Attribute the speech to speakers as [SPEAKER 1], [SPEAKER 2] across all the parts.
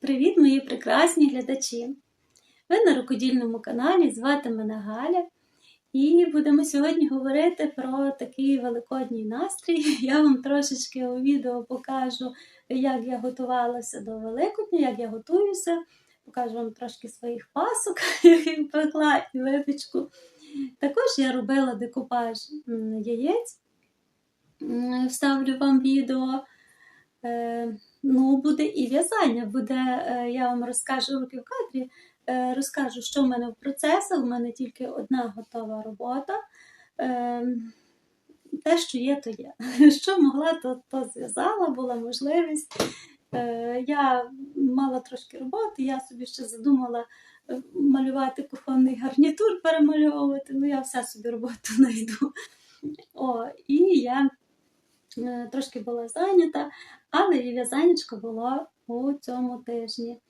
[SPEAKER 1] Привіт, мої прекрасні глядачі! Ви на рукодільному каналі, звати мене Галя, і будемо сьогодні говорити про такий великодній настрій. Я вам трошечки у відео покажу, як я готувалася до Великодня, як я готуюся. Покажу вам трошки своїх пасок, яких пекла і випічку. Також я робила декупаж яєць. Вставлю вам відео. Ну, буде і в'язання. Буде, е, я вам розкажу руки в кадрі, е, розкажу, що в мене в процесах. У мене тільки одна готова робота. Е, Те, що є, то є. Що могла, то, то зв'язала, була можливість. Е, Я мала трошки роботи, я собі ще задумала малювати кухонний гарнітур, перемальовувати. Ну, я все собі роботу знайду. О, і я трошки була зайнята, але в'язанечко було у цьому тижні.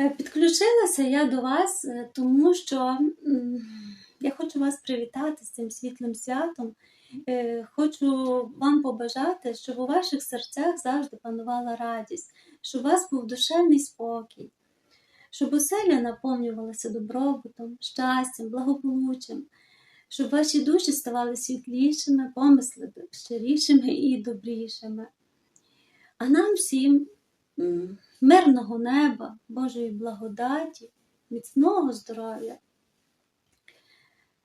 [SPEAKER 1] Е, Підключилася я до вас, е, тому що я хочу вас привітати з цим світлим святом. Е, Хочу вам побажати, щоб у ваших серцях завжди панувала радість, щоб у вас був душевний спокій, щоб оселя наповнювалася добробутом, щастям, благополуччям, щоб ваші душі ставали світлішими, помисли щирішими і добрішими. А нам всім мирного неба, Божої благодаті, міцного здоров'я.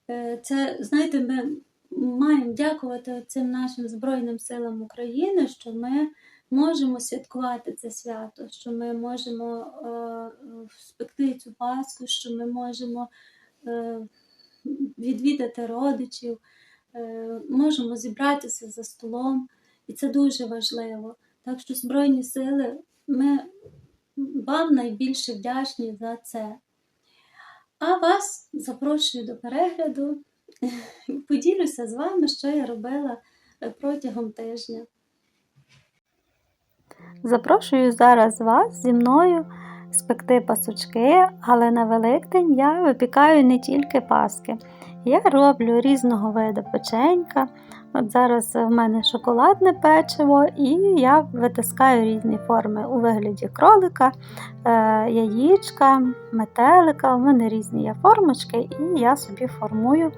[SPEAKER 1] Е, Це, знаєте, ми маємо дякувати цим нашим Збройним силам України, що ми можемо святкувати це свято, що ми можемо е, спекти цю Пасху, що ми можемо е, відвідати родичів, е, можемо зібратися за столом, і це дуже важливо. Так що Збройні сили, ми вам найбільше вдячні за це. А вас запрошую до перегляду. Поділюся з вами, що я робила е, протягом тижня.
[SPEAKER 2] Запрошую зараз вас зі мною спекти пасочки, але на Великдень я випікаю не тільки паски. Я роблю різного виду печенька. От зараз в мене шоколадне печиво, і я витискаю різні форми у вигляді кролика, е, яєчка, метелика. У мене різні є формочки, і я собі формую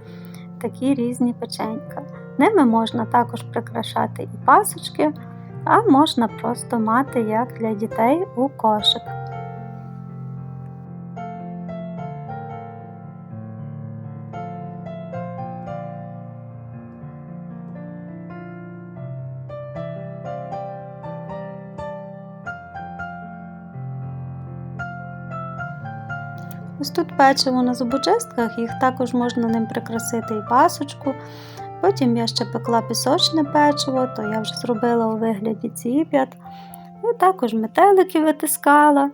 [SPEAKER 2] такі різні печенька. Ними можна також прикрашати і пасочки, а можна просто мати як для дітей у кошик. Ось тут печиво на зубочистках, їх також можна ним прикрасити і пасочку. Потім я ще пекла пісочне печиво, то я вже зробила у вигляді ціп'ят. І також метелики витискала.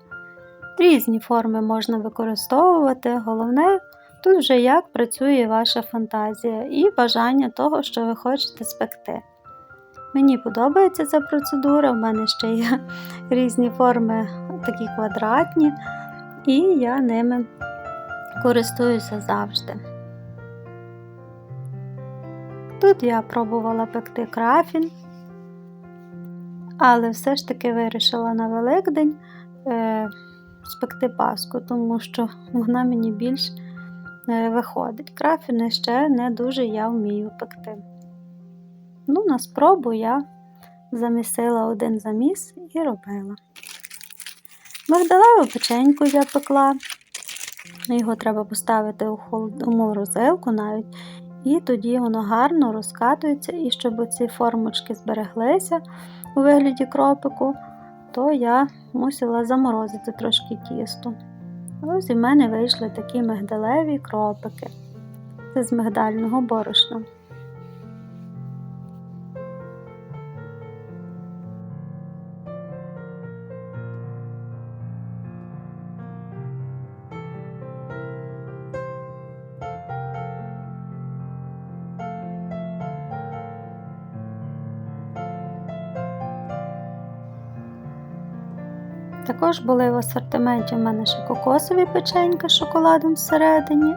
[SPEAKER 2] Різні форми можна використовувати. Головне, тут вже як працює ваша фантазія і бажання того, що ви хочете спекти. Мені подобається ця процедура, в мене ще є різні форми, такі квадратні, і я ними користуюся завжди. Тут я пробувала пекти крафін, але все ж таки вирішила на Великдень е, спекти паску, тому що вона мені більш е, виходить. Крафіни ще не дуже я вмію пекти. Ну, на спробу я замісила один заміс і робила. Мигдалеву печеньку я пекла. Його треба поставити у холод- у морозилку навіть, і тоді воно гарно розкатується. І щоб ці формочки збереглися у вигляді кропику, то я мусила заморозити трошки тісто. Ось в мене вийшли такі мигдалеві кропики. Це з мигдального борошна. Також були в асортименті в мене ще кокосові печеньки з шоколадом всередині.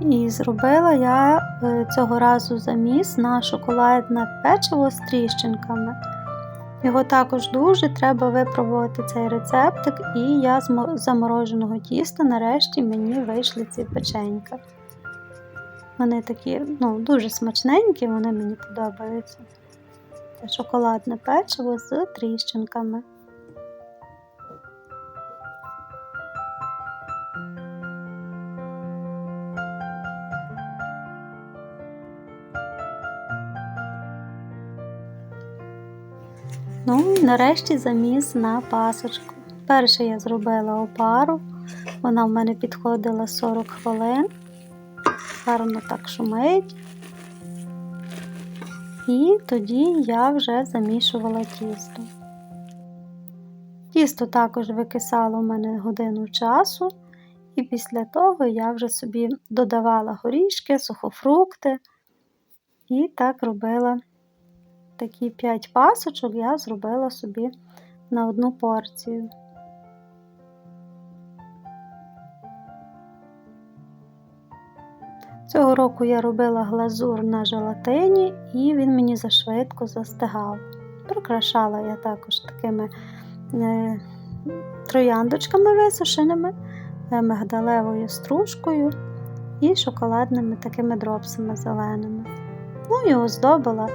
[SPEAKER 2] І зробила я е, цього разу заміс на шоколадне печиво з тріщинками. Його також дуже треба випробувати цей рецептик, і я з замороженого тіста нарешті мені вийшли ці печенька. Вони такі ну, дуже смачненькі, вони мені подобаються. Це шоколадне печиво з тріщинками. Ну і нарешті заміс на пасочку. Перше я зробила опару, вона в мене підходила 40 хвилин, гарно так шумить. І тоді я вже замішувала тісто. Тісто також викисало в мене годину часу, і після того я вже собі додавала горішки, сухофрукти і так робила такі 5 пасочок я зробила собі на одну порцію. Цього року я робила глазур на желатині, і він мені зашвидко застигав. Прикрашала я також такими е, трояндочками висушеними, е, мигдалевою стружкою і шоколадними такими дропсами зеленими. Ну і оздобила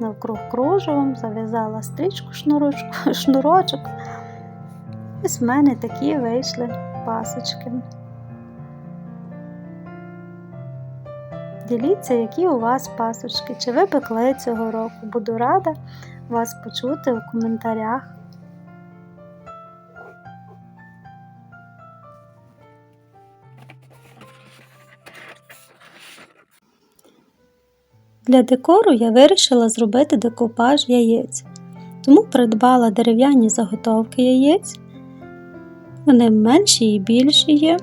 [SPEAKER 2] навкруг кружевом, зав'язала стрічку шнурочок. Ось в мене такі вийшли пасочки. Діліться, які у вас пасочки, чи ви пекли цього року. Буду рада вас почути у коментарях. Для декору я вирішила зробити декупаж яєць, тому придбала дерев'яні заготовки яєць. Вони менші і більші є.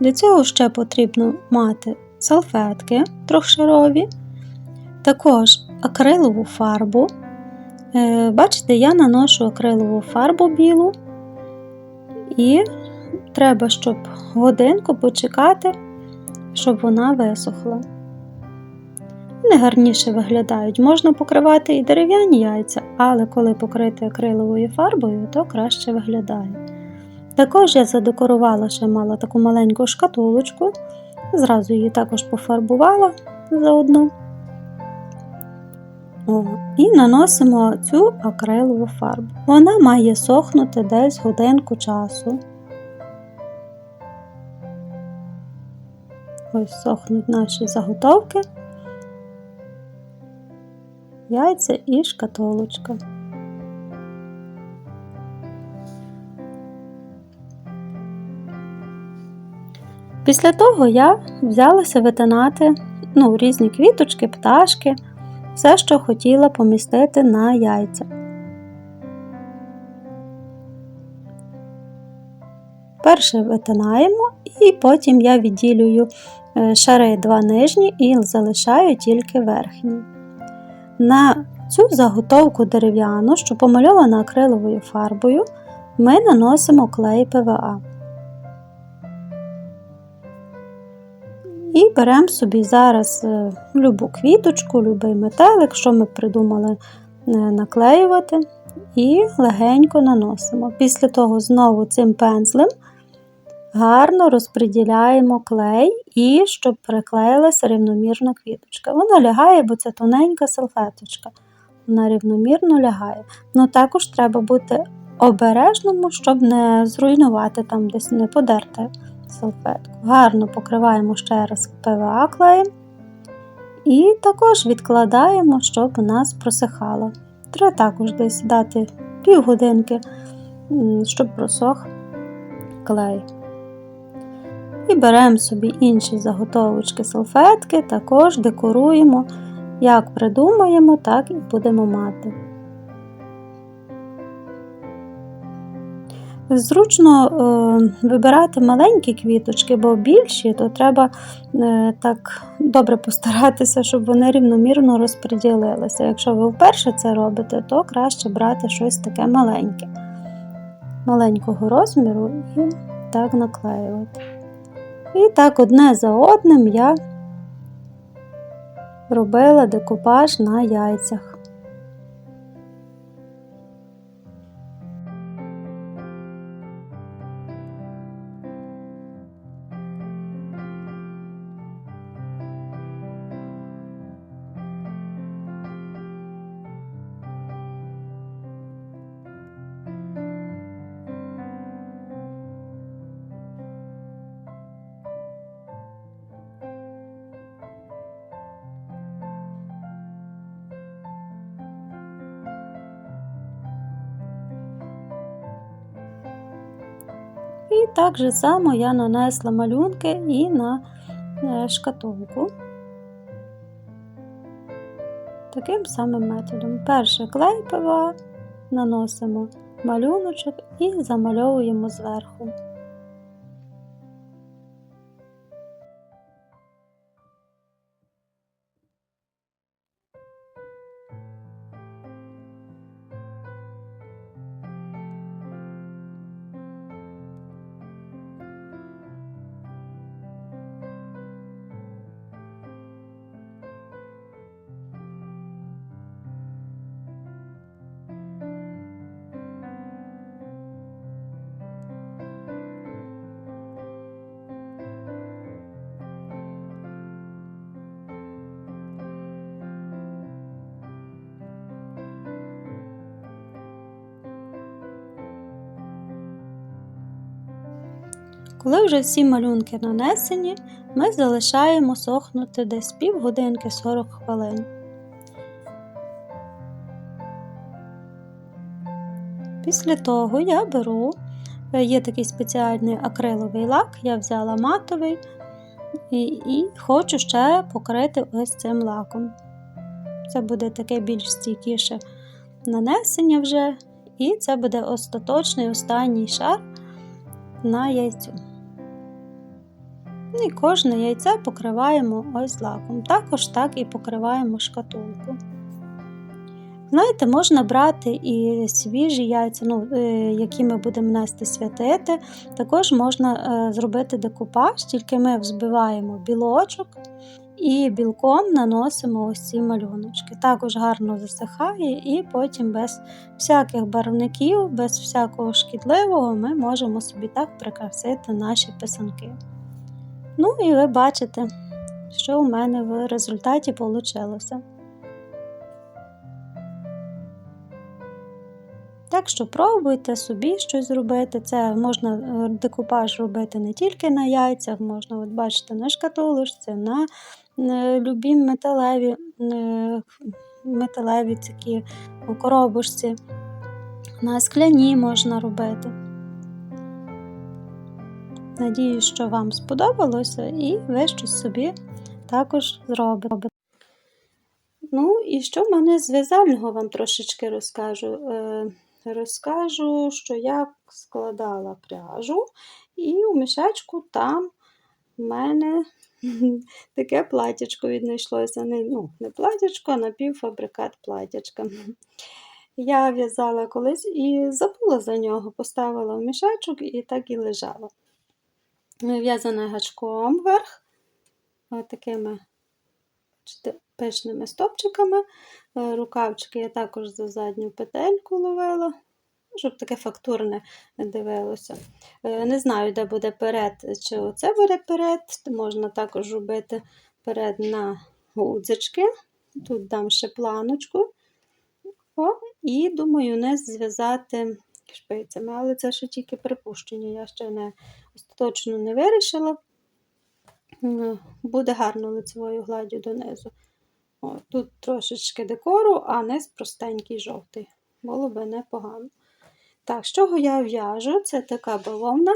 [SPEAKER 2] Для цього ще потрібно мати салфетки трьохшарові, також акрилову фарбу. Е, Бачите, я наношу акрилову фарбу білу, і треба, щоб годинку почекати, щоб вона висохла. Вони гарніше виглядають. Можна покривати і дерев'яні яйця, але коли покрити акриловою фарбою, то краще виглядає. Також я задекорувала ще мала таку маленьку шкатулочку, зразу її також пофарбувала заодно. О, і наносимо цю акрилову фарбу. Вона має сохнути десь годинку часу. Ось сохнуть наші заготовки яйця і шкатулочка. Після того я взялася витинати ну, різні квіточки, пташки, все, що хотіла помістити на яйця. Перше витинаємо, і потім я відділюю е, шари два нижні і залишаю тільки верхні. На цю заготовку дерев'яну, що помальована акриловою фарбою, ми наносимо клей ПВА. І беремо собі зараз е, любу квіточку, любий метелик, що ми придумали е, наклеювати, і легенько наносимо. Після того знову цим пензлем гарно розподіляємо клей і щоб приклеїлася рівномірно квіточка. Вона лягає, бо це тоненька салфеточка. Вона рівномірно лягає. Ну також треба бути обережному, щоб не зруйнувати там десь не подерти салфетку. Гарно покриваємо ще раз ПВА клеєм і також відкладаємо, щоб у нас просихало. Треба також десь дати півгодинки, щоб просох клей. І беремо собі інші заготовочки салфетки, також декоруємо, як придумаємо, так і будемо мати. Зручно е, вибирати маленькі квіточки, бо більші, то треба е, так добре постаратися, щоб вони рівномірно розподілилися. Якщо ви вперше це робите, то краще брати щось таке маленьке, маленького розміру і так наклеювати. І так одне за одним я робила декупаж на яйцях. І так же само я нанесла малюнки і на е, шкатулку. Таким самим методом. Перше клей наносимо малюночок і замальовуємо зверху. Коли вже всі малюнки нанесені, ми залишаємо сохнути десь півгодинки 40 хвилин. Після того я беру, е, є такий спеціальний акриловий лак, я взяла матовий і, і хочу ще покрити ось цим лаком. Це буде таке більш стійкіше нанесення вже, і це буде остаточний останній шар на яйцю. І кожне яйце покриваємо ось лаком. Також так і покриваємо шкатулку. Знаєте, можна брати і свіжі яйця, ну, е, які ми будемо нести святити. Також можна е, зробити декупаж, тільки ми взбиваємо білочок і білком наносимо ось ці малюночки. Також гарно засихає, і потім без всяких барвників, без всякого шкідливого ми можемо собі так прикрасити наші писанки. Ну і ви бачите, що у мене в результаті вийшло. Так що пробуйте собі щось зробити. Це можна е, декупаж робити не тільки на яйцях, можна, от бачите, на шкатулочці, на е, любі металеві, е, металеві такі у коробочці, на скляні можна робити. Надіюсь, що вам сподобалося і ви щось собі також зробите. Ну, і що в мене з в'язального вам трошечки розкажу. Е, розкажу, що я складала пряжу, і у мішечку там в мене таке платячко віднайшлося. Не, ну, не платячко, а напівфабрикат платячка. Я в'язала колись і забула за нього, поставила в мішечок і так і лежала. В'язане гачком вверх, такими пишними стопчиками. Рукавчики я також за задню петельку ловила, щоб таке фактурне дивилося. Не знаю, де буде перед, чи оце буде перед, можна також робити перед на гудзички. Тут дам ще планочку. О, І думаю, не зв'язати шпицями, але це ще тільки припущення, я ще не остаточно не вирішила. Буде гарно лицевою гладдю донизу. О, тут трошечки декору, а низ простенький жовтий. Було би непогано. Так, з чого я в'яжу? Це така бавовна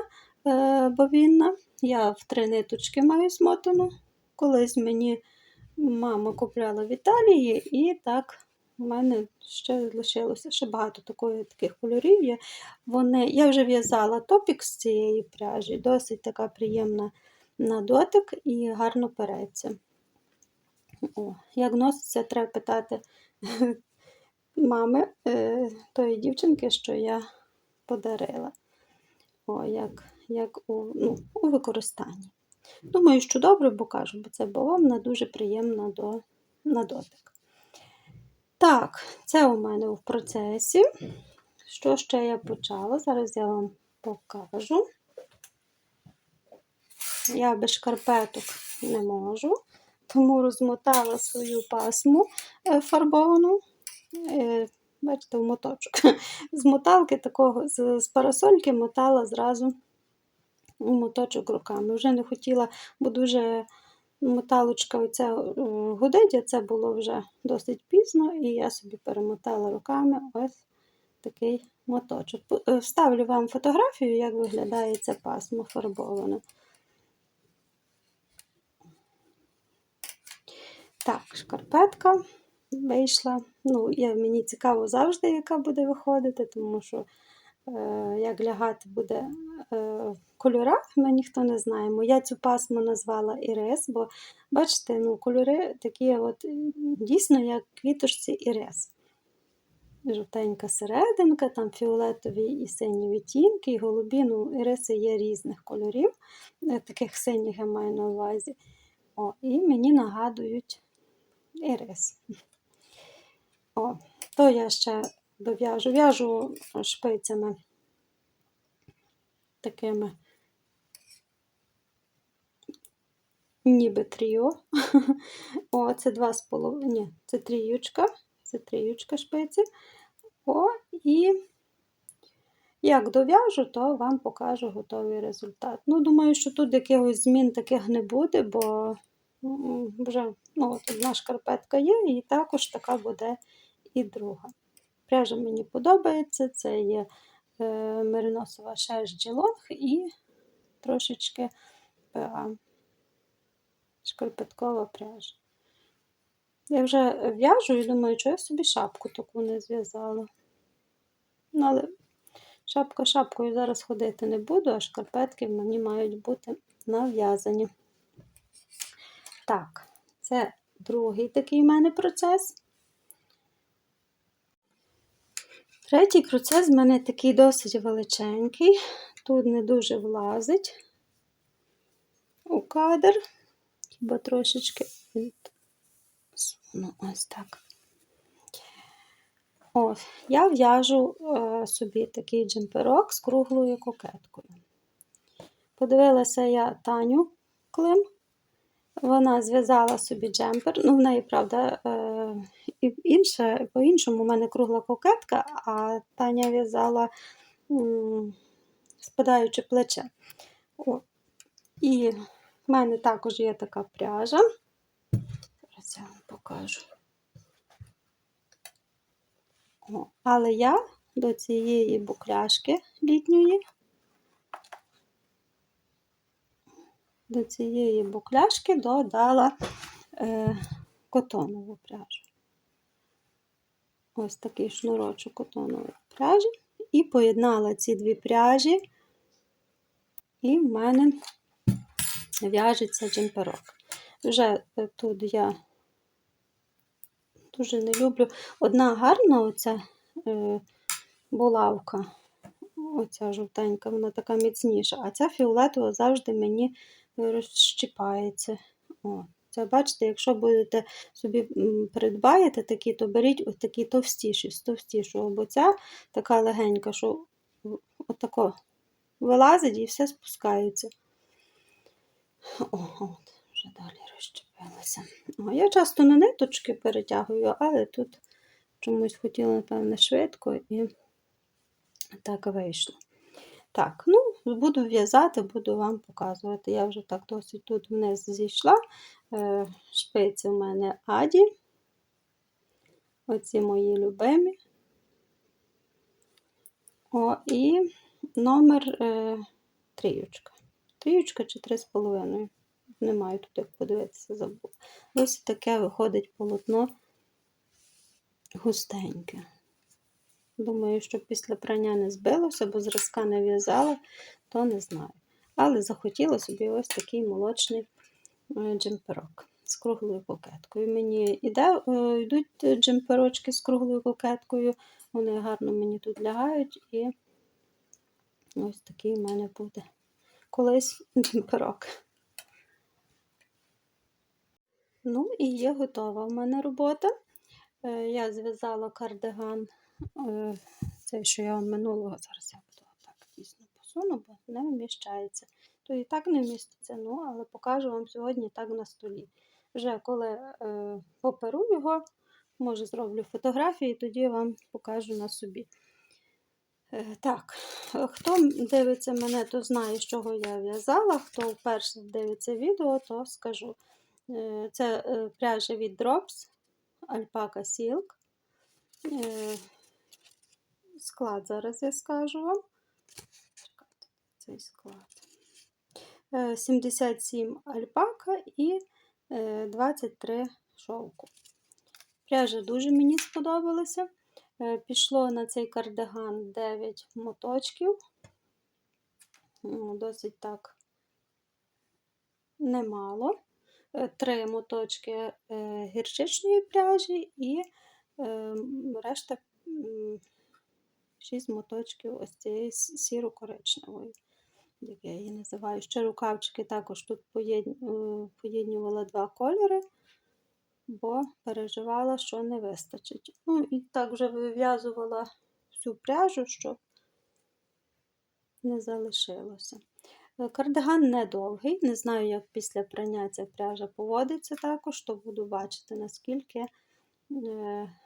[SPEAKER 2] е, бавінна. Я в три ниточки маю смотану. Колись мені мама купляла в Італії, і так у мене ще лишилося ще багато такої, таких кольорів. є. Вони, Я вже в'язала топік з цієї пряжі, досить така приємна на дотик і гарно переться. О, Як носиться, треба питати мами е, тої дівчинки, що я подарила. О, Як як у ну, у використанні. Думаю, що добре, бо кажу, бо це бавовна дуже приємна до, на дотик. Так, це у мене в процесі. Що ще я почала? Зараз я вам покажу. Я без шкарпеток не можу, тому розмотала свою пасму е, фарбовану. Е, бачите, в моточок. З моталки такого, з, парасольки мотала зразу у моточок руками. Вже не хотіла, бо дуже моталочка оця е, гудить, а це було вже досить пізно, і я собі перемотала руками ось такий моточок. Е, Вставлю вам фотографію, як виглядає це пасмо фарбоване. Так, шкарпетка вийшла. Ну, я, мені цікаво завжди, яка буде виходити, тому що як лягати буде е, в кольорах, ми ніхто не знаємо. Я цю пасму назвала Ірис, бо бачите, ну, кольори такі от дійсно як квіточці Ірис. Жовтенька серединка, там фіолетові і сині відтінки, і голубі. Ну, іриси є різних кольорів, е, таких синіх я маю на увазі. О, і мені нагадують ірис. О, то я ще дов'яжу. В'яжу шпицями такими ніби тріо. О, це два з половиною. Ні, це тріючка. Це тріючка шпиці. О, і як дов'яжу, то вам покажу готовий результат. Ну, думаю, що тут якихось змін таких не буде, бо вже ну, от одна шкарпетка є, і також така буде і друга. Пряжа мені подобається, це є е, мериносова шерсть джелонг і трошечки ПА. Шкарпеткова пряжа. Я вже в'яжу і думаю, що я собі шапку таку не зв'язала. Ну, але шапка шапкою зараз ходити не буду, а шкарпетки мені мають бути нав'язані. Так, це другий такий в мене процес. Третій процес в мене такий досить величенький. Тут не дуже влазить у кадр, хіба трошечки відсуну ось так. Ось, я в'яжу е, собі такий джемперок з круглою кокеткою. Подивилася я Таню Клим. Вона зв'язала собі джемпер. Ну, в неї, правда, е, інше, по-іншому, у мене кругла кокетка, а Таня в'язала м, спадаюче плече. О. І в мене також є така пряжа. Зараз я вам покажу. О, але я до цієї букляшки літньої, до цієї букляшки додала е, котонову пряжу. Ось такий шнурочок котонової пряжі. І поєднала ці дві пряжі, і в мене в'яжеться джемперок. Вже е, тут я дуже не люблю. Одна гарна оця е, булавка, оця жовтенька, вона така міцніша, а ця фіолетова завжди мені розщіпається. О, це бачите, якщо будете собі придбаєте такі, то беріть ось такі товстіші, з товстішого, бо ця така легенька, що отако вилазить і все спускається. О, от, вже далі розчепилася. О, я часто на ниточки перетягую, але тут чомусь хотіла, напевне, швидко і так вийшло. Так, ну, буду в'язати, буду вам показувати. Я вже так досить тут вниз зійшла. Е, Шпиці у мене Аді. Оці мої любимі. О, і номер е, тріючка. Тріючка чи три з половиною. Не маю тут як подивитися, забула. Ось таке виходить полотно густеньке. Думаю, що після прання не збилося, бо зразка не в'язала, то не знаю. Але захотіла собі ось такий молочний е, джемперок з круглою кокеткою. Мені іде, е, йдуть джемперочки з круглою кокеткою, вони гарно мені тут лягають, і ось такий в мене буде колись джемперок. Ну і є готова в мене робота. Е, Я зв'язала кардиган, е, цей, що я минулого, зараз я буду так дійсно посуну, бо не вміщається. То і так не вміститься, ну, але покажу вам сьогодні так на столі. Вже коли е, поперу його, може зроблю фотографії, тоді вам покажу на собі. Е, Так, хто дивиться мене, то знає, з чого я в'язала. Хто вперше дивиться відео, то скажу. Е, Це е, пряжа від Drops Alpaca Silk. Е, Склад зараз я скажу вам. Чекайте, цей склад. Е, 77 альпака і е, 23 шовку. Пряжа дуже мені сподобалася. Е, Пішло на цей кардиган 9 моточків. Досить так немало. Е, Три моточки е, гірчичної пряжі і е, решта шість моточків ось цієї сіро-коричневої, як я її називаю. Ще рукавчики також тут е, поєднювала два кольори, бо переживала, що не вистачить. Ну і так вже вив'язувала всю пряжу, щоб не залишилося. Е, Кардиган недовгий, не знаю, як після прання ця пряжа поводиться також, то буду бачити, наскільки е,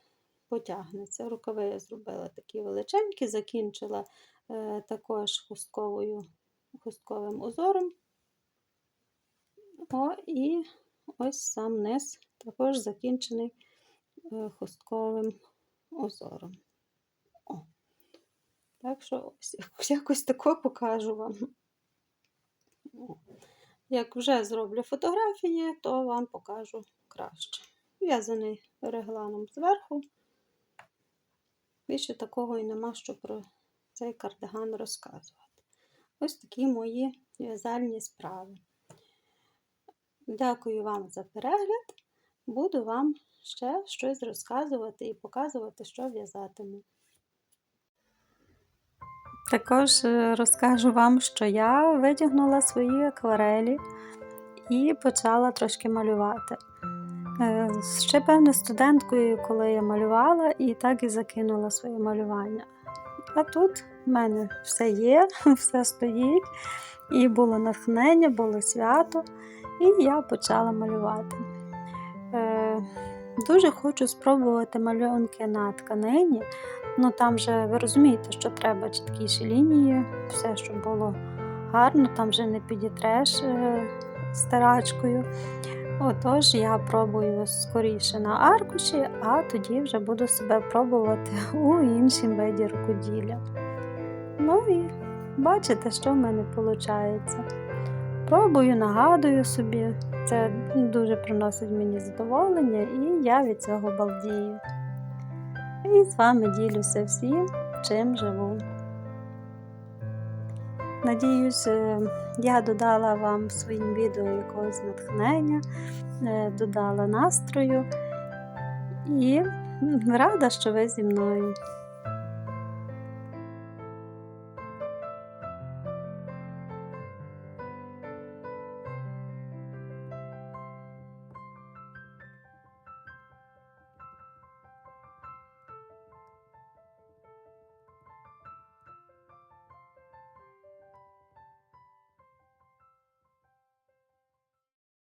[SPEAKER 2] потягнеться. Рукави я зробила такі величенькі, закінчила е, також хустковою, хустковим узором. О, і ось сам низ також закінчений е, хустковим узором. О. Так що ось якось- тако покажу вам. О. Як вже зроблю фотографії, то вам покажу краще. В'язаний регланом зверху. Більше такого і нема, що про цей кардиган розказувати. Ось такі мої в'язальні справи. Дякую вам за перегляд. Буду вам ще щось розказувати і показувати, що в'язатиму. Також е, розкажу вам, що я витягнула свої акварелі і почала трошки малювати. Е, Ще певно студенткою, коли я малювала, і так і закинула своє малювання. А тут в мене все є, все стоїть, і було натхнення, було свято, і я почала малювати. Е, Дуже хочу спробувати малюнки на тканині. Ну там же ви розумієте, що треба чіткіші лінії, все, щоб було гарно, там вже не підітреш е, стирачкою. Отож, я пробую скоріше на аркуші, а тоді вже буду себе пробувати у іншому виді рукоділля. Ну і бачите, що в мене виходить. Пробую, нагадую собі, це дуже приносить мені задоволення, і я від цього балдію. І з вами ділюся всім, чим живу. Надіюсь, е, я додала вам своїм відео якогось натхнення, е, додала настрою і рада, що ви зі мною.